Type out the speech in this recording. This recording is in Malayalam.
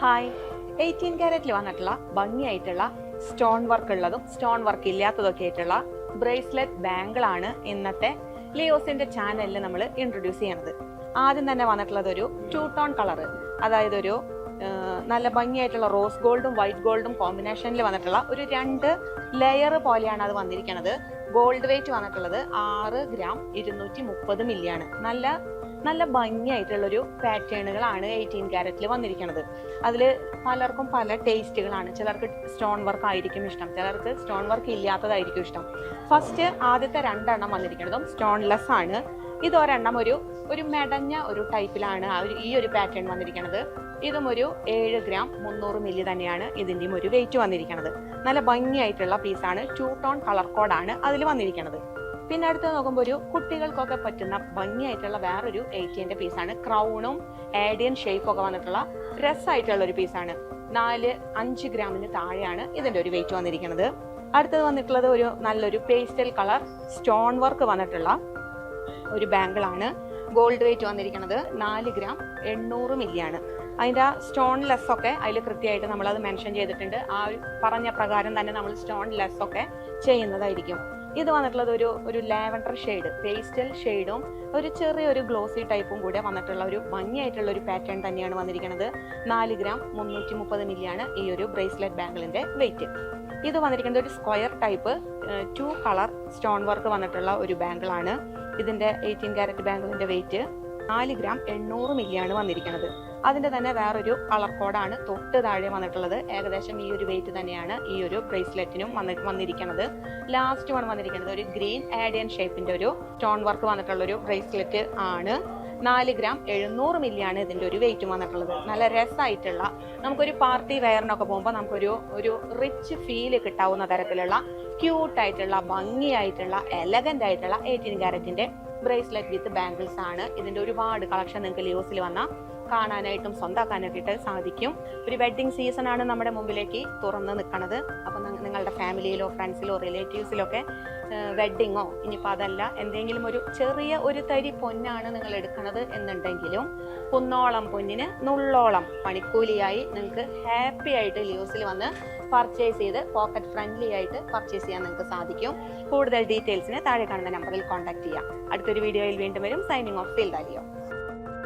ഹായ് എയ്റ്റീൻ ക്യാരറ്റിൽ വന്നിട്ടുള്ള ഭംഗിയായിട്ടുള്ള സ്റ്റോൺ വർക്ക് ഉള്ളതും സ്റ്റോൺ വർക്ക് ഇല്ലാത്തതൊക്കെ ആയിട്ടുള്ള ബ്രേസ്ലെറ്റ് ബാങ്കിളാണ് ഇന്നത്തെ ലിയോസിന്റെ ചാനലിൽ നമ്മൾ ഇൻട്രൊഡ്യൂസ് ചെയ്യണത്. ആദ്യം തന്നെ വന്നിട്ടുള്ളത് ഒരു ടൂ ടോൺ കളർ അതായത് ഒരു നല്ല ഭംഗിയായിട്ടുള്ള റോസ് ഗോൾഡും വൈറ്റ് ഗോൾഡും കോമ്പിനേഷനിൽ വന്നിട്ടുള്ള ഒരു രണ്ട് ലെയർ പോലെയാണ് അത് വന്നിരിക്കുന്നത് ഗോൾഡ് വെയിറ്റ് വന്നിട്ടുള്ളത് ആറ് ഗ്രാം ഇരുന്നൂറ്റി മുപ്പത് മില്ലിയാണ് നല്ല നല്ല ഭംഗിയായിട്ടുള്ളൊരു പാറ്റേണുകളാണ് എയ്റ്റീൻ ക്യാരറ്റിൽ വന്നിരിക്കുന്നത് അതിൽ പലർക്കും പല ടേസ്റ്റുകളാണ് ചിലർക്ക് സ്റ്റോൺ വർക്ക് ആയിരിക്കും ഇഷ്ടം. ചിലർക്ക് സ്റ്റോൺ വർക്ക് ഇല്ലാത്തതായിരിക്കും ഇഷ്ടം. ഫസ്റ്റ് ആദ്യത്തെ രണ്ടെണ്ണം വന്നിരിക്കുന്നതും സ്റ്റോൺലെസ് ആണ്. ഇത് ഒരെണ്ണം ഒരു ഒരു മെടഞ്ഞ ഒരു ടൈപ്പിലാണ് ഈ ഒരു പാറ്റേൺ വന്നിരിക്കുന്നത് ഇതും ഒരു ഏഴ് ഗ്രാം മുന്നൂറ് മില്ലി തന്നെയാണ് ഇതിന്റെയും ഒരു വെയിറ്റ് വന്നിരിക്കുന്നത് നല്ല ഭംഗിയായിട്ടുള്ള പീസാണ് ടൂ ടോൺ കളർ കോഡാണ് അതിൽ വന്നിരിക്കുന്നത് പിന്നെ അടുത്ത് നോക്കുമ്പോൾ ഒരു കുട്ടികൾക്കൊക്കെ പറ്റുന്ന ഭംഗിയായിട്ടുള്ള വേറൊരു എയ്റ്റീന്റെ പീസാണ് ക്രൗണും ഏഡിയൻ ഷേപ്പ് ഒക്കെ വന്നിട്ടുള്ള രസമായിട്ടുള്ള ഒരു പീസാണ് നാല് അഞ്ച് ഗ്രാമിന് താഴെയാണ് ഇതിന്റെ ഒരു വെയിറ്റ് വന്നിരിക്കുന്നത്. അടുത്തത് വന്നിട്ടുള്ളത് ഒരു നല്ലൊരു പേസ്റ്റൽ കളർ സ്റ്റോൺ വർക്ക് വന്നിട്ടുള്ള ഒരു ബാങ്കിളാണ് ഗോൾഡ് വെയിറ്റ് വന്നിരിക്കുന്നത് നാല് ഗ്രാം എണ്ണൂറ് മില്ലിയാണ് അതിന്റെ ആ സ്റ്റോൺ ലെസ്സൊക്കെ അതിൽ കൃത്യമായിട്ട് നമ്മളത് മെൻഷൻ ചെയ്തിട്ടുണ്ട്. ആ പറഞ്ഞ പ്രകാരം തന്നെ നമ്മൾ സ്റ്റോൺ ലെസ്സൊക്കെ ചെയ്യുന്നതായിരിക്കും. ഇത് വന്നിട്ടുള്ളത് ഒരു ഒരു ലാവൻഡർ ഷെയ്ഡ് പേസ്റ്റൽ ഷെയ്ഡും ഒരു ചെറിയൊരു ഗ്ലോസി ടൈപ്പും കൂടെ വന്നിട്ടുള്ള ഒരു ഭംഗിയായിട്ടുള്ള ഒരു പാറ്റേൺ തന്നെയാണ് വന്നിരിക്കുന്നത്. നാല് ഗ്രാം മുന്നൂറ്റി മുപ്പത് മില്ലിയാണ് ഈ ഒരു ബ്രേസ്ലെറ്റ് ബാംഗിളിന്റെ വെയിറ്റ്. ഇത് വന്നിരിക്കുന്നത് ഒരു square type two colour stone work വന്നിട്ടുള്ള ഒരു ബാംഗിളാണ്. ഇതിന്റെ എയ്റ്റീൻ ക്യാരറ്റ് ബാംഗിളിന്റെ വെയിറ്റ് നാല് ഗ്രാം എണ്ണൂറ് മില്ലിയാണ് വന്നിരിക്കുന്നത്. അതിന്റെ തന്നെ വേറൊരു കളർ കോഡാണ് തൊട്ട് താഴെ വന്നിട്ടുള്ളത്. ഏകദേശം ഈ ഒരു വെയിറ്റ് തന്നെയാണ് ഈ ഒരു ബ്രേസ്ലെറ്റിനും വന്നി വന്നിരിക്കുന്നത് ലാസ്റ്റ് വൺ വന്നിരിക്കുന്നത് ഒരു ഗ്രീൻ ആഡിയൻ ഷേപ്പിന്റെ ഒരു സ്റ്റോൺ വർക്ക് വന്നിട്ടുള്ള ഒരു ബ്രേസ്ലെറ്റ് ആണ്. നാല് ഗ്രാം എഴുന്നൂറ് മില്ലിയാണ് ഇതിന്റെ ഒരു വെയിറ്റ് വന്നിട്ടുള്ളത്. നല്ല രസമായിട്ടുള്ള നമുക്കൊരു പാർട്ടി വെയറിനൊക്കെ പോകുമ്പോൾ നമുക്കൊരു ഒരു റിച്ച് ഫീൽ കിട്ടാവുന്ന തരത്തിലുള്ള ക്യൂട്ടായിട്ടുള്ള ഭംഗിയായിട്ടുള്ള എലഗന്റ് ആയിട്ടുള്ള എയ്റ്റീൻ ക്യാരറ്റിന്റെ ബ്രേസ്ലെറ്റ് വിത്ത് ബാംഗിൾസ് ആണ്. ഇതിന്റെ ഒരുപാട് കളക്ഷൻ നിങ്ങൾക്ക് ലൂസിൽ വന്നാൽ കാണാനായിട്ടും സ്വന്തമാക്കാനായിട്ട് സാധിക്കും. ഒരു സീസൺ ആണ് നമ്മുടെ മുമ്പിലേക്ക് തുറന്ന് നിൽക്കുന്നത് അപ്പോൾ നിങ്ങളുടെ ഫാമിലിയിലോ ഫ്രണ്ട്സിലോ റിലേറ്റീവ്സിലോ ഒക്കെ വെഡ്ഡിങ്ങോ ഇനിയിപ്പോൾ അതല്ല എന്തെങ്കിലും ഒരു ചെറിയ ഒരു തരി പൊന്നാണ് നിങ്ങൾ എടുക്കുന്നത് എന്നുണ്ടെങ്കിലും കുന്നോളം പൊന്നിന് നുള്ളോളം പണിക്കൂലിയായി നിങ്ങൾക്ക് ഹാപ്പി ആയിട്ട് ലിയോസിൽ വന്ന് പർച്ചേസ് ചെയ്ത് പോക്കറ്റ് ഫ്രണ്ട്ലി ആയിട്ട് പർച്ചേസ് ചെയ്യാൻ നിങ്ങൾക്ക് സാധിക്കും. കൂടുതൽ ഡീറ്റെയിൽസിന് താഴെ കാണുന്ന നമ്പറിൽ കോൺടാക്ട് ചെയ്യാം. അടുത്തൊരു വീഡിയോയിൽ വീണ്ടും വരും. Signing off feel ദാലിയോ